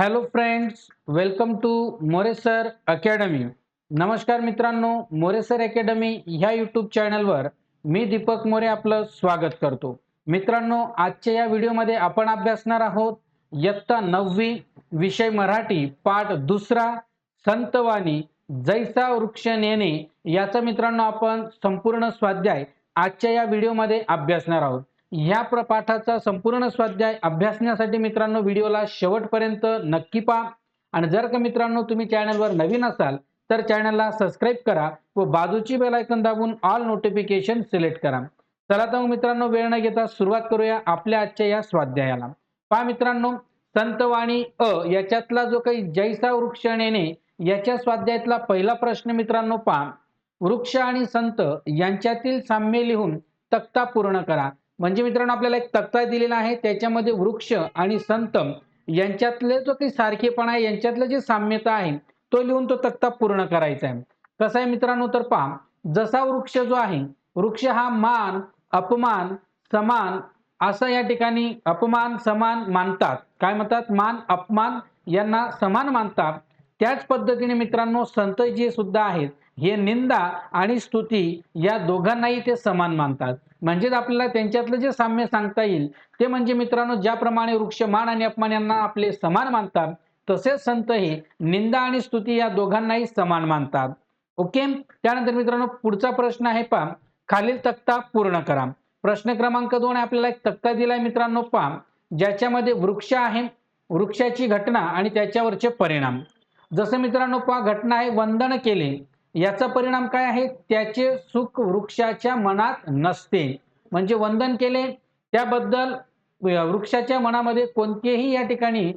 Hello friends welcome to Moresar academy नमस्कार मित्रांनो मोरेसर academy ह्या यूट्यूब चॅनलवर मी दीपक मोरे आपलं स्वागत करतो. मित्रांनो आजच्या या व्हिडिओमध्ये आपण अभ्यासणार आहोत इयत्ता नववी विषय मराठी पाठ दुसरा संतवाणी जैसा वृक्ष नेणे याचा मित्रांनो आपण संपूर्ण स्वाध्याय आजच्या या व्हिडिओमध्ये अभ्यासणार आहोत. या प्रपाठाचा संपूर्ण स्वाध्याय अभ्यासण्यासाठी मित्रांनो व्हिडिओला शेवटपर्यंत नक्की पहा. आणि जर का मित्रांनो तुम्ही चॅनलवर नवीन असाल तर चॅनलला सबस्क्राईब करा व बाजूची बेलायकन दाबून ऑल नोटिफिकेशन सिलेक्ट करा. चला तर मित्रांनो वेळ न घेता सुरुवात करूया आपल्या आजच्या या स्वाध्यायाला. पहा मित्रांनो संतवाणी अ याच्यातला जो काही जैसा वृक्ष नेणे याच्या स्वाध्यायातला पहिला प्रश्न मित्रांनो पहा. वृक्ष आणि संत यांच्यातील साम्य लिहून तक्ता पूर्ण करा. म्हणजे मित्रांनो आपल्याला एक तक्ता दिलेला आहे. त्याच्यामध्ये वृक्ष आणि संत यांच्यातले जो काही सारखेपणा आहे यांच्यातलं जे साम्यता आहे तो लिहून तो तक्ता पूर्ण करायचा आहे. कसा आहे मित्रांनो तर पहा. जसा वृक्ष जो आहे वृक्ष हा मान अपमान समान असं या ठिकाणी अपमान समान मानतात. काय म्हणतात? मान अपमान यांना समान मानतात. त्याच पद्धतीने मित्रांनो संत जे सुद्धा आहेत हे निंदा आणि स्तुती या दोघांनाही ते समान मानतात. म्हणजेच आपल्याला त्यांच्यातलं जे साम्य सांगता येईल ते म्हणजे मित्रांनो ज्याप्रमाणे वृक्ष मान आणि अपमान यांना आपले समान मानतात तसेच संत हे निंदा आणि स्तुती या दोघांनाही समान मानतात. ओके? त्यानंतर मित्रांनो पुढचा प्रश्न आहे पा खालील तक्ता पूर्ण करा. प्रश्न क्रमांक दोन आपल्याला एक तक्ता दिलाय मित्रांनो पहा. ज्याच्यामध्ये वृक्ष आहे वृक्षाची घटना आणि त्याच्यावरचे परिणाम. जसं मित्रांनो पहा घटना आहे वंदन केले. याचा परिणाम काय आहे? त्याचे सुख वृक्षाच्या मनात नसते. म्हणजे वंदन केले त्याबद्दल वृक्षाच्या मनामध्ये कोणतेही या ठिकाणी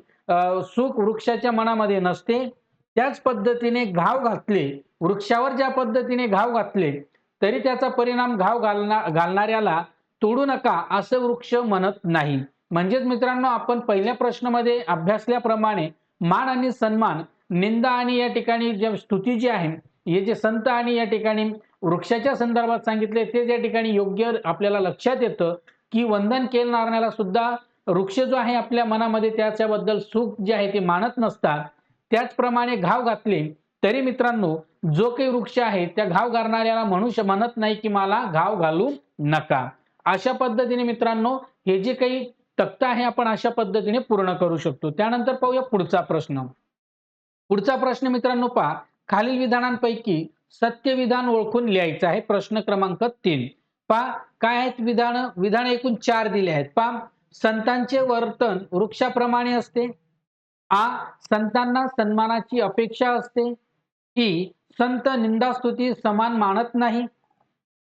सुख वृक्षाच्या मनामध्ये नसते. त्याच पद्धतीने घाव घातले वृक्षावर ज्या पद्धतीने घाव घातले तरी त्याचा परिणाम घाव घालना घालणाऱ्याला तोडू नका असं वृक्ष म्हणत नाही. म्हणजेच मित्रांनो आपण पहिल्या प्रश्नामध्ये अभ्यासल्याप्रमाणे मान आणि सन्मान निंदा आणि या ठिकाणी ज्या स्तुती जी आहे हे जे संत आणि या ठिकाणी वृक्षाच्या संदर्भात सांगितले ते ज्या ठिकाणी योग्य आपल्याला लक्षात येतं की वंदन केलणाऱ्याला सुद्धा वृक्ष जो आहे आपल्या मनामध्ये त्याच्याबद्दल सुख जे आहे ते मानत नसतात. त्याचप्रमाणे घाव घातले तरी मित्रांनो जो काही वृक्ष आहे त्या घाव घालणाऱ्याला मनुष्य म्हणत नाही की मला घाव घालू नका. अशा पद्धतीने मित्रांनो हे जे काही तक्ता आहे आपण अशा पद्धतीने पूर्ण करू शकतो. त्यानंतर पाहूया पुढचा प्रश्न. पुढचा प्रश्न मित्रांनो पहा. खालील विधानांपैकी सत्य विधान ओळखून लिहायचं आहे. प्रश्न क्रमांक तीन. पा काय आहेत विधान? विधान एकूण चार दिले आहेत. पा संतांचे वर्तन वृक्षाप्रमाणे असते. आ संतांना सन्मानाची अपेक्षा असते. ई संत निंदास्तुती समान मानत नाही.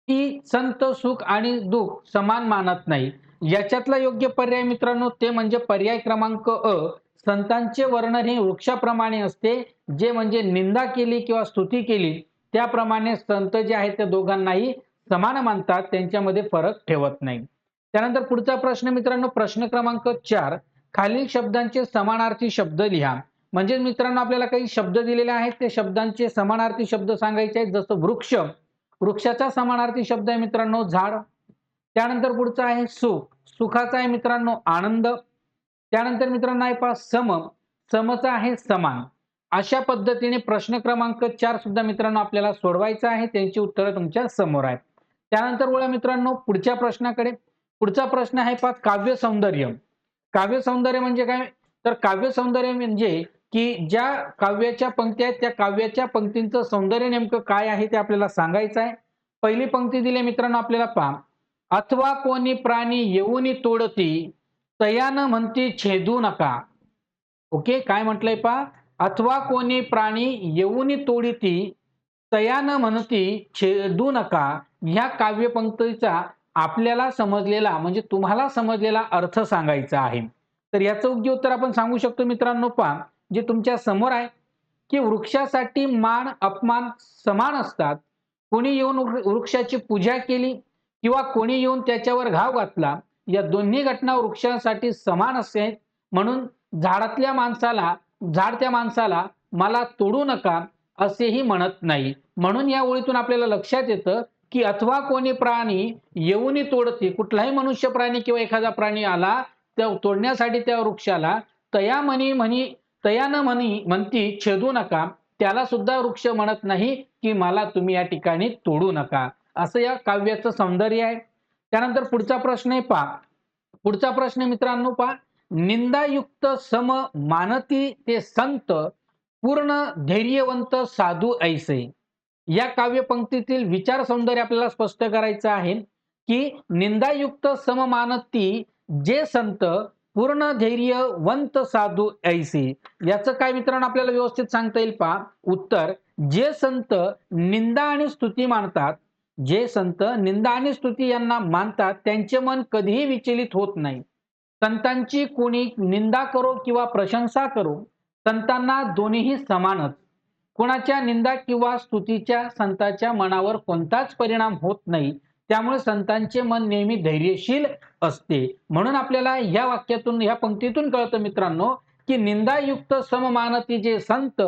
ई संत सुख आणि दुःख समान मानत नाही. याच्यातला योग्य पर्याय मित्रांनो ते म्हणजे पर्याय क्रमांक अ. संतांचे वर्णन हे वृक्षाप्रमाणे असते जे म्हणजे निंदा केली किंवा स्तुती केली त्याप्रमाणे संत जे आहेत त्या दोघांनाही समान मानतात त्यांच्यामध्ये फरक ठेवत नाही. त्यानंतर पुढचा प्रश्न मित्रांनो प्रश्न क्रमांक चार खालील शब्दांचे समानार्थी शब्द लिहा. म्हणजे मित्रांनो आपल्याला काही शब्द दिलेले आहेत ते शब्दांचे समानार्थी शब्द सांगायचे आहेत जसं वृक्ष. वृक्षाचा समानार्थी शब्द आहे मित्रांनो झाड. त्यानंतर पुढचा आहे सुख. सुखाचा आहे मित्रांनो आनंद. त्यानंतर मित्रांनो आहे पहा सम. समचा आहे समान. अशा पद्धतीने प्रश्न क्रमांक चार सुद्धा मित्रांनो आपल्याला सोडवायचा आहे. त्यांची उत्तरं तुमच्यासमोर आहेत. त्यानंतर बोला मित्रांनो पुढच्या प्रश्नाकडे. पुढचा प्रश्न आहे पहा काव्य सौंदर्य काव्य सौंदर्य म्हणजे काय? तर काव्य सौंदर्य म्हणजे की ज्या काव्याच्या पंक्ती आहेत त्या काव्याच्या पंक्तींचं सौंदर्य नेमकं काय आहे ते आपल्याला सांगायचं आहे. पहिली पंक्ती दिली मित्रांनो आपल्याला पहा. अथवा कोणी प्राणी येऊनी तोडती तयानं म्हणती छेदू नका. ओके? काय म्हटलंय पा अथवा कोणी प्राणी येऊन तोडीती तयानं म्हणती छेदू नका. ह्या काव्यपंक्तीचा आपल्याला समजलेला म्हणजे तुम्हाला समजलेला अर्थ सांगायचा आहे. तर याचं योग्य उत्तर आपण सांगू शकतो मित्रांनो पा जे तुमच्यासमोर आहे की वृक्षासाठी मान अपमान समान असतात. कोणी येऊन वृक्षाची पूजा केली किंवा कोणी येऊन त्याच्यावर घाव घातला या दोन्ही घटना वृक्षांसाठी समान असते म्हणून झाडातल्या माणसाला झाड त्या माणसाला मला तोडू नका असेही म्हणत नाही. म्हणून या ओळीतून आपल्याला लक्षात येतं की अथवा कोणी प्राणी येऊनही तोडते कुठलाही मनुष्य प्राणी किंवा एखादा प्राणी आला त्या तोडण्यासाठी त्या वृक्षाला तया म्हणी म्हणी तयानं म्हणी म्हणती छेदू नका. त्याला सुद्धा वृक्ष म्हणत नाही की मला तुम्ही या ठिकाणी तोडू नका. असं या काव्याचं सौंदर्य आहे. त्यानंतर पुढचा प्रश्न आहे पा पुढचा प्रश्न मित्रांनो पा निंदायुक्त सम मानती ते संत पूर्ण धैर्यवंत साधू ऐसे. या काव्यपंक्तीतील विचार सौंदर्य आपल्याला स्पष्ट करायचं आहे की निंदायुक्त सममानती जे संत पूर्ण धैर्यवंत साधू ऐसे. याचं काय मित्रांनो आपल्याला व्यवस्थित सांगता येईल पा उत्तर जे संत निंदा आणि स्तुती मानतात जे संत निंदा आणि स्तुती यांना मानतात त्यांचे मन कधीही विचलित होत नाही. संतांची कोणी निंदा करो किंवा प्रशंसा करो संतांना दोन्हीही समानच. कोणाच्या निंदा किंवा स्तुतीच्या संतांच्या मनावर कोणताच परिणाम होत नाही त्यामुळे संतांचे मन नेहमी धैर्यशील असते. म्हणून आपल्याला या वाक्यातून या पंक्तीतून कळतं मित्रांनो की निंदायुक्त सममानती जे संत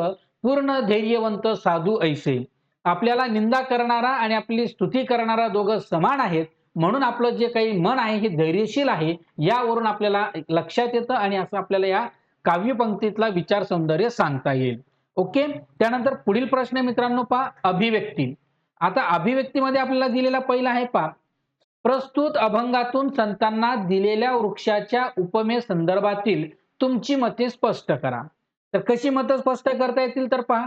पूर्ण धैर्यवंत साधू ऐसे. आपल्याला निंदा करणारा आणि आपली स्तुती करणारा दोघं समान आहेत. म्हणून आपलं जे काही मन आहे हे धैर्यशील आहे यावरून आपल्याला लक्षात येतं आणि असं आपल्याला या काव्यपंक्तीतला विचार सौंदर्य सांगता येईल. ओके? त्यानंतर पुढील प्रश्न मित्रांनो पा अभिव्यक्ती. आता अभिव्यक्तीमध्ये आपल्याला दिलेला पहिला आहे पा प्रस्तुत अभंगातून संतांना दिलेल्या वृक्षाच्या उपमे संदर्भातील तुमची मते स्पष्ट करा. तर कशी मतं स्पष्ट करता येतील तर पहा.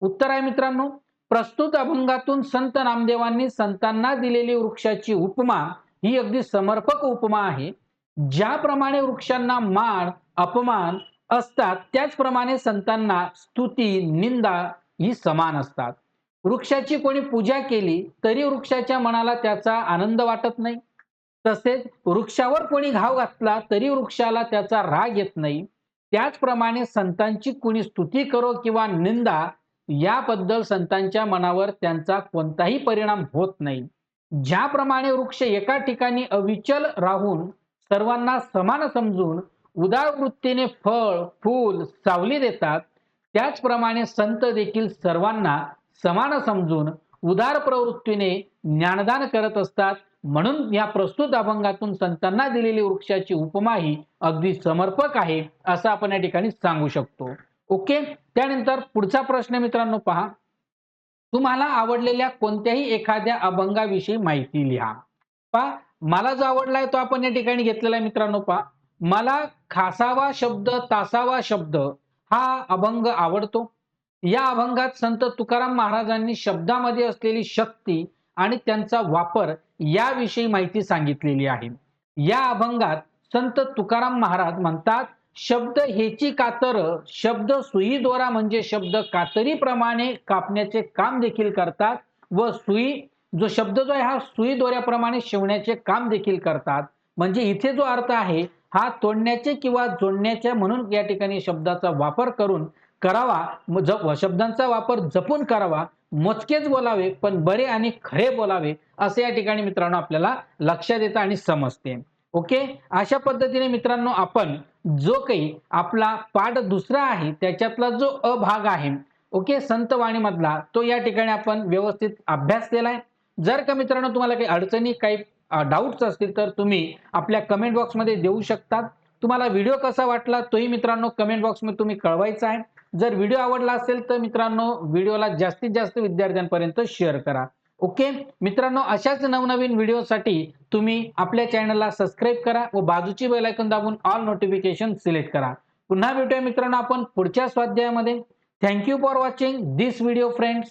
उत्तर आहे मित्रांनो प्रस्तुत अभंगातून संत नामदेवांनी संतांना दिलेली वृक्षाची उपमा ही अगदी समर्पक उपमा आहे. ज्याप्रमाणे वृक्षांना मान अपमान असतात त्याचप्रमाणे संतांना स्तुती निंदा ही समान असतात. वृक्षाची कोणी पूजा केली तरी वृक्षाच्या मनाला त्याचा आनंद वाटत नाही. तसेच वृक्षावर कोणी घाव घातला तरी वृक्षाला त्याचा राग येत नाही. त्याचप्रमाणे संतांची कोणी स्तुती करो किंवा निंदा याबद्दल संतांच्या मनावर त्यांचा कोणताही परिणाम होत नाही. ज्याप्रमाणे वृक्ष एका ठिकाणी अविचल राहून सर्वांना समान समजून उदार वृत्तीने फळ फूल सावली देतात त्याचप्रमाणे संत देखील सर्वांना समान समजून उदार प्रवृत्तीने ज्ञानदान करत असतात. म्हणून या प्रस्तुत अभंगातून संतांना दिलेली वृक्षाची उपमा ही अगदी समर्पक आहे असं आपण या ठिकाणी सांगू शकतो. ओके? त्यानंतर पुढचा प्रश्न मित्रांनो पहा. तुम्हाला आवडलेल्या कोणत्याही एखाद्या अभंगाविषयी माहिती लिहा. पहा मला जो आवडलाय तो आपण या ठिकाणी घेतलेला आहे मित्रांनो पहा. मला खासावा शब्द तासावा शब्द हा अभंग आवडतो. या अभंगात संत तुकाराम महाराजांनी शब्दामध्ये असलेली शक्ती आणि त्यांचा वापर याविषयी माहिती सांगितलेली आहे. या अभंगात संत तुकाराम महाराज म्हणतात शब्द हेची कातर शब्द सुई दोरा म्हणजे शब्द कातरीप्रमाणे कापण्याचे काम देखील करतात व सुई जो शब्द जो आहे हा सुई दोऱ्याप्रमाणे शिवण्याचे काम देखील करतात. म्हणजे इथे जो अर्थ आहे हा तोडण्याचे किंवा जोडण्याच्या म्हणून या ठिकाणी शब्दाचा वापर करून करावा. जप शब्दांचा वापर जपून करावा. मोजकेच बोलावे पण बरे आणि खरे बोलावे असे या ठिकाणी मित्रांनो आपल्याला लक्षात येतं आणि समजते. ओके? अशा पद्धतीने मित्रांनो आपण जो काही आपला पाठ दुसरा आहे त्याच्यातला जो अभाग आहे ओके संतवाणीमधला तो या ठिकाणी आपण व्यवस्थित अभ्यास केलाय जर का मित्रांनो तुम्हाला काही अडचणी काही डाऊट्स असतील तर तुम्ही आपल्या कमेंट बॉक्समध्ये देऊ शकतात. तुम्हाला व्हिडिओ कसा वाटला तोही मित्रांनो कमेंट बॉक्समध्ये तुम्ही कळवायचा आहे. जर व्हिडिओ आवडला असेल तर मित्रांनो व्हिडिओला जास्तीत जास्त विद्यार्थ्यांपर्यंत शेअर करा. ओके? मित्रांनो अशाच नवनवीन व्हिडिओसाठी तुम्ही आपल्या चॅनलला सबस्क्राईब करा व बाजूची बेल आयकॉन दाबून ऑल नोटिफिकेशन सिलेक्ट करा. पुन्हा भेटूया मित्रांनो आपण पुढच्या स्वाध्यायामध्ये. Thank you for watching this video friends